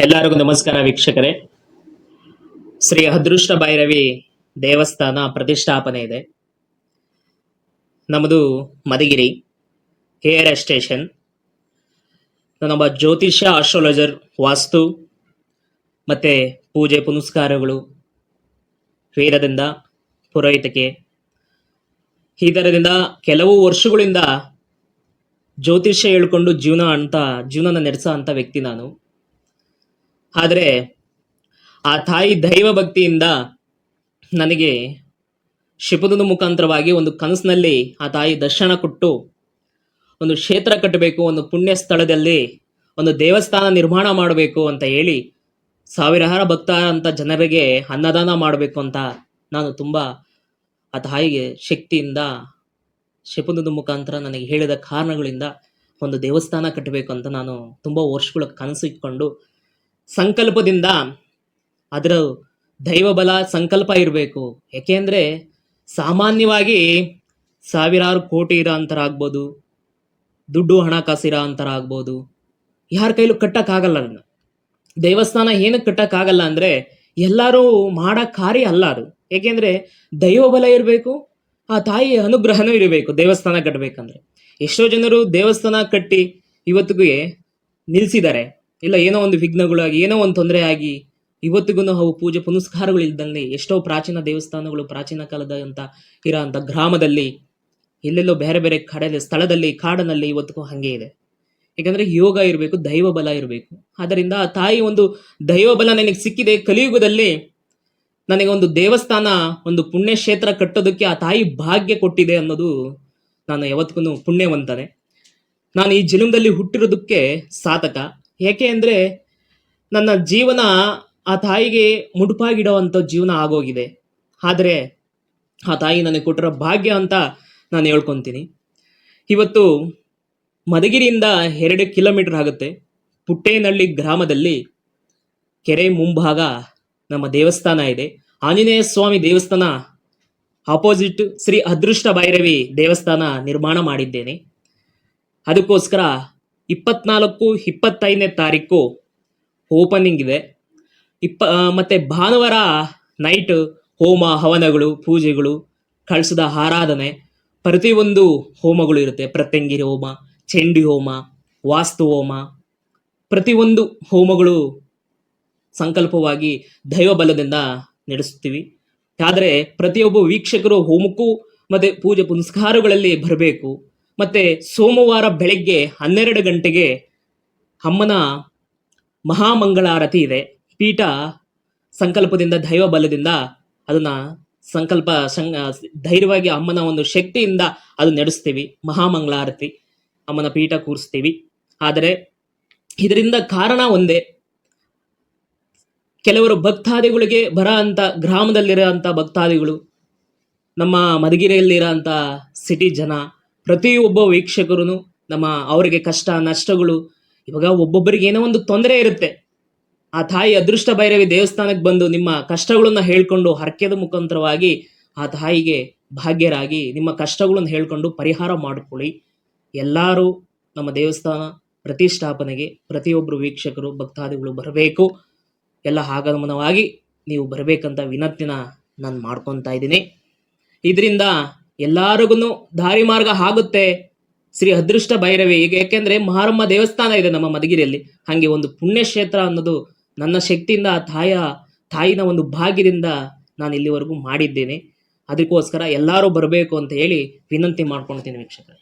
ಎಲ್ಲರಿಗೂ ನಮಸ್ಕಾರ ವೀಕ್ಷಕರೇ. ಶ್ರೀ ಅದೃಷ್ಟ ಭೈರವಿ ದೇವಸ್ಥಾನ ಪ್ರತಿಷ್ಠಾಪನೆ ಇದೆ. ನಮ್ಮದು ಮಧುಗಿರಿ ಹೇರ್ ಸ್ಟೇಷನ್ ನಮ್ಮ ಜ್ಯೋತಿಷ್ಯ ಆಸ್ಟ್ರಾಲಜರ್ ವಾಸ್ತು ಮತ್ತೆ ಪೂಜೆ ಪುನಸ್ಕಾರಗಳು ವೇದದಿಂದ ಪುರೋಹಿತಕ್ಕೆ. ಈ ಥರದಿಂದ ಕೆಲವು ವರ್ಷಗಳಿಂದ ಜ್ಯೋತಿಷ್ಯ ಹೇಳ್ಕೊಂಡು ಜೀವನ ಅಂತ ಜೀವನನ ನಡೆಸೋ ಅಂಥ ವ್ಯಕ್ತಿ ನಾನು. ಆದರೆ ಆ ತಾಯಿ ದೈವ ಭಕ್ತಿಯಿಂದ ನನಗೆ ಶಿಪುದನ ಮುಖಾಂತರವಾಗಿ ಒಂದು ಕನಸಿನಲ್ಲಿ ಆ ತಾಯಿ ದರ್ಶನ ಕೊಟ್ಟು ಒಂದು ಕ್ಷೇತ್ರ ಕಟ್ಟಬೇಕು, ಒಂದು ಪುಣ್ಯ ಸ್ಥಳದಲ್ಲಿ ಒಂದು ದೇವಸ್ಥಾನ ನಿರ್ಮಾಣ ಮಾಡಬೇಕು ಅಂತ ಹೇಳಿ ಸಾವಿರಾರು ಭಕ್ತಾರಂಥ ಜನರಿಗೆ ಅನ್ನದಾನ ಮಾಡಬೇಕು ಅಂತ ನಾನು ತುಂಬ ಆ ತಾಯಿಗೆ ಶಕ್ತಿಯಿಂದ ಶಪುನದ ಮುಖಾಂತರ ನನಗೆ ಹೇಳಿದ ಕಾರಣಗಳಿಂದ ಒಂದು ದೇವಸ್ಥಾನ ಕಟ್ಟಬೇಕು ಅಂತ ನಾನು ತುಂಬ ವರ್ಷಗಳ ಕನಸು ಇಟ್ಕೊಂಡು ಸಂಕಲ್ಪದಿಂದ ಅದರ ದೈವಬಲ ಸಂಕಲ್ಪ ಇರಬೇಕು. ಯಾಕೆಂದರೆ ಸಾಮಾನ್ಯವಾಗಿ ಸಾವಿರಾರು ಕೋಟಿ ಇರೋ ಅಂತರ ಆಗ್ಬೋದು ದುಡ್ಡು ಹಣಕಾಸು ಇರೋ ಅಂತರ ಆಗ್ಬೋದು ಯಾರ ಕೈಲೂ ಕಟ್ಟಕ್ಕಾಗಲ್ಲ ಅದನ್ನು. ದೇವಸ್ಥಾನ ಏನಕ್ಕೆ ಕಟ್ಟಕ್ಕಾಗಲ್ಲ ಅಂದರೆ ಎಲ್ಲರೂ ಮಾಡೋ ಕಾರ್ಯ ಅಲ್ಲ ಅದು. ಏಕೆಂದರೆ ದೈವಬಲ ಇರಬೇಕು, ಆ ತಾಯಿಯ ಅನುಗ್ರಹನೂ ಇರಬೇಕು ದೇವಸ್ಥಾನ ಕಟ್ಟಬೇಕಂದ್ರೆ. ಎಷ್ಟೋ ಜನರು ದೇವಸ್ಥಾನ ಕಟ್ಟಿ ಇವತ್ತಿಗೂ ನಿಲ್ಲಿಸಿದ್ದಾರೆ ಇಲ್ಲ, ಏನೋ ಒಂದು ವಿಘ್ನಗಳಾಗಿ, ಏನೋ ಒಂದು ತೊಂದರೆ ಆಗಿ ಇವತ್ತಿಗೂ ಅವು ಪೂಜೆ ಪುನಸ್ಕಾರಗಳು ಇಲ್ದಲ್ಲಿ ಎಷ್ಟೋ ಪ್ರಾಚೀನ ದೇವಸ್ಥಾನಗಳು ಪ್ರಾಚೀನ ಕಾಲದ ಅಂತ ಇರೋ ಅಂಥ ಗ್ರಾಮದಲ್ಲಿ, ಎಲ್ಲೆಲ್ಲೋ ಬೇರೆ ಬೇರೆ ಕಡೆ ಸ್ಥಳದಲ್ಲಿ, ಕಾಡಿನಲ್ಲಿ ಇವತ್ತಿಗೂ ಹಾಗೆ ಇದೆ. ಯಾಕಂದ್ರೆ ಯೋಗ ಇರಬೇಕು, ದೈವ ಬಲ ಇರಬೇಕು. ಆದ್ದರಿಂದ ಆ ತಾಯಿ ಒಂದು ದೈವ ಬಲ ನನಗೆ ಸಿಕ್ಕಿದೆ, ಕಲಿಯುಗದಲ್ಲಿ ನನಗೆ ಒಂದು ದೇವಸ್ಥಾನ, ಒಂದು ಪುಣ್ಯಕ್ಷೇತ್ರ ಕಟ್ಟೋದಕ್ಕೆ ಆ ತಾಯಿ ಭಾಗ್ಯ ಕೊಟ್ಟಿದೆ ಅನ್ನೋದು ನಾನು ಯಾವತ್ತಿಗೂ ಪುಣ್ಯವಂತನೇ. ನಾನು ಈ ಜನ್ಮದಲ್ಲಿ ಹುಟ್ಟಿರೋದಕ್ಕೆ ಸಾಧಕ. ಯಾಕೆ ಅಂದರೆ ನನ್ನ ಜೀವನ ಆ ತಾಯಿಗೆ ಮುಡುಪಾಗಿಡೋವಂಥ ಜೀವನ ಆಗೋಗಿದೆ. ಆದರೆ ಆ ತಾಯಿ ನನಗೆ ಕೊಟ್ಟಿರೋ ಭಾಗ್ಯ ಅಂತ ನಾನು ಹೇಳ್ಕೊತೀನಿ. ಇವತ್ತು ಮಧುಗಿರಿಯಿಂದ ಎರಡು ಕಿಲೋಮೀಟರ್ ಆಗುತ್ತೆ. ಪುಟ್ಟೇನಹಳ್ಳಿ ಗ್ರಾಮದಲ್ಲಿ ಕೆರೆ ಮುಂಭಾಗ ನಮ್ಮ ದೇವಸ್ಥಾನ ಇದೆ. ಆಂಜನೇಯ ಸ್ವಾಮಿ ದೇವಸ್ಥಾನ ಆಪೋಸಿಟ್ ಶ್ರೀ ಅದೃಷ್ಟ ಭೈರವಿ ದೇವಸ್ಥಾನ ನಿರ್ಮಾಣ ಮಾಡಿದ್ದೇನೆ. ಅದಕ್ಕೋಸ್ಕರ ಇಪ್ಪತ್ನಾಲ್ಕು, ಇಪ್ಪತ್ತೈದನೇ ತಾರೀಕು ಓಪನಿಂಗ್ ಇದೆ. ಇಪ್ಪ ಮತ್ತು ಭಾನುವಾರ ನೈಟ್ ಹೋಮ, ಹವನಗಳು, ಪೂಜೆಗಳು, ಕಳಸದ ಆರಾಧನೆ, ಪ್ರತಿಯೊಂದು ಹೋಮಗಳು ಇರುತ್ತೆ. ಪ್ರತ್ಯಂಗಿರಿ ಹೋಮ, ಚೆಂಡಿ ಹೋಮ, ವಾಸ್ತು ಹೋಮ, ಪ್ರತಿಯೊಂದು ಹೋಮಗಳು ಸಂಕಲ್ಪವಾಗಿ ದೈವ ಬಲದಿಂದ ನಡೆಸುತ್ತೀವಿ. ಆದರೆ ಪ್ರತಿಯೊಬ್ಬ ವೀಕ್ಷಕರು ಹೋಮಕ್ಕೂ ಮತ್ತೆ ಪೂಜೆ ಪುನಸ್ಕಾರಗಳಲ್ಲಿ ಬರಬೇಕು. ಮತ್ತೆ ಸೋಮವಾರ ಬೆಳಗ್ಗೆ ಹನ್ನೆರಡು ಗಂಟೆಗೆ ಅಮ್ಮನ ಮಹಾಮಂಗಳಾರತಿ ಇದೆ. ಪೀಠ ಸಂಕಲ್ಪದಿಂದ, ದೈವ ಬಲದಿಂದ ಅದನ್ನ ಸಂಕಲ್ಪ ಧೈರ್ಯವಾಗಿ ಅಮ್ಮನ ಒಂದು ಶಕ್ತಿಯಿಂದ ಅದು ನಡೆಸ್ತೀವಿ. ಮಹಾಮಂಗಳಾರತಿ ಅಮ್ಮನ ಪೀಠ ಕೂರಿಸ್ತೀವಿ. ಆದರೆ ಇದರಿಂದ ಕಾರಣ ಒಂದೇ. ಕೆಲವರು ಭಕ್ತಾದಿಗಳಿಗೆ ಬರ ಅಂತ ಗ್ರಾಮದಲ್ಲಿರೋ ಅಂಥ ಭಕ್ತಾದಿಗಳು, ನಮ್ಮ ಮಧುಗಿರಿಯಲ್ಲಿರೋ ಅಂಥ ಸಿಟಿ ಜನ ಪ್ರತಿಯೊಬ್ಬ ವೀಕ್ಷಕರು ನಮ್ಮ ಅವರಿಗೆ ಕಷ್ಟ, ನಷ್ಟಗಳು, ಇವಾಗ ಒಬ್ಬೊಬ್ಬರಿಗೆ ಏನೋ ಒಂದು ತೊಂದರೆ ಇರುತ್ತೆ. ಆ ತಾಯಿ ಅದೃಷ್ಟ ಭೈರವಿ ದೇವಸ್ಥಾನಕ್ಕೆ ಬಂದು ನಿಮ್ಮ ಕಷ್ಟಗಳನ್ನ ಹೇಳ್ಕೊಂಡು ಹರಕೆದ ಮುಖಾಂತರವಾಗಿ ಆ ತಾಯಿಗೆ ಭಾಗ್ಯರಾಗಿ ನಿಮ್ಮ ಕಷ್ಟಗಳನ್ನು ಹೇಳ್ಕೊಂಡು ಪರಿಹಾರ ಮಾಡಿಕೊಳ್ಳಿ. ಎಲ್ಲರೂ ನಮ್ಮ ದೇವಸ್ಥಾನ ಪ್ರತಿಷ್ಠಾಪನೆಗೆ ಪ್ರತಿಯೊಬ್ಬರು ವೀಕ್ಷಕರು, ಭಕ್ತಾದಿಗಳು ಬರಬೇಕು. ಎಲ್ಲ ಆಗಮನವಾಗಿ ನೀವು ಬರಬೇಕಂತ ವಿನಂತಿನ ನಾನು ಮಾಡ್ಕೊತಾ ಇದ್ದೀನಿ. ಇದರಿಂದ ಎಲ್ಲರಿಗೂ ದಾರಿ ಮಾರ್ಗ ಆಗುತ್ತೆ. ಶ್ರೀ ಅದೃಷ್ಟ ಭೈರವಿ, ಈಗ ಯಾಕೆಂದ್ರೆ ಮಹಾರಮ್ಮ ದೇವಸ್ಥಾನ ಇದೆ ನಮ್ಮ ಮಧುಗಿರಿಯಲ್ಲಿ. ಹಾಗೆ ಒಂದು ಪುಣ್ಯಕ್ಷೇತ್ರ ಅನ್ನೋದು ನನ್ನ ಶಕ್ತಿಯಿಂದ ಆ ತಾಯ, ತಾಯಿನ ಒಂದು ಭಾಗ್ಯದಿಂದ ನಾನು ಇಲ್ಲಿವರೆಗೂ ಮಾಡಿದ್ದೇನೆ. ಅದಕ್ಕೋಸ್ಕರ ಎಲ್ಲರೂ ಬರಬೇಕು ಅಂತ ಹೇಳಿ ವಿನಂತಿ ಮಾಡ್ಕೊಳ್ತೀನಿ ವೀಕ್ಷಕರೇ.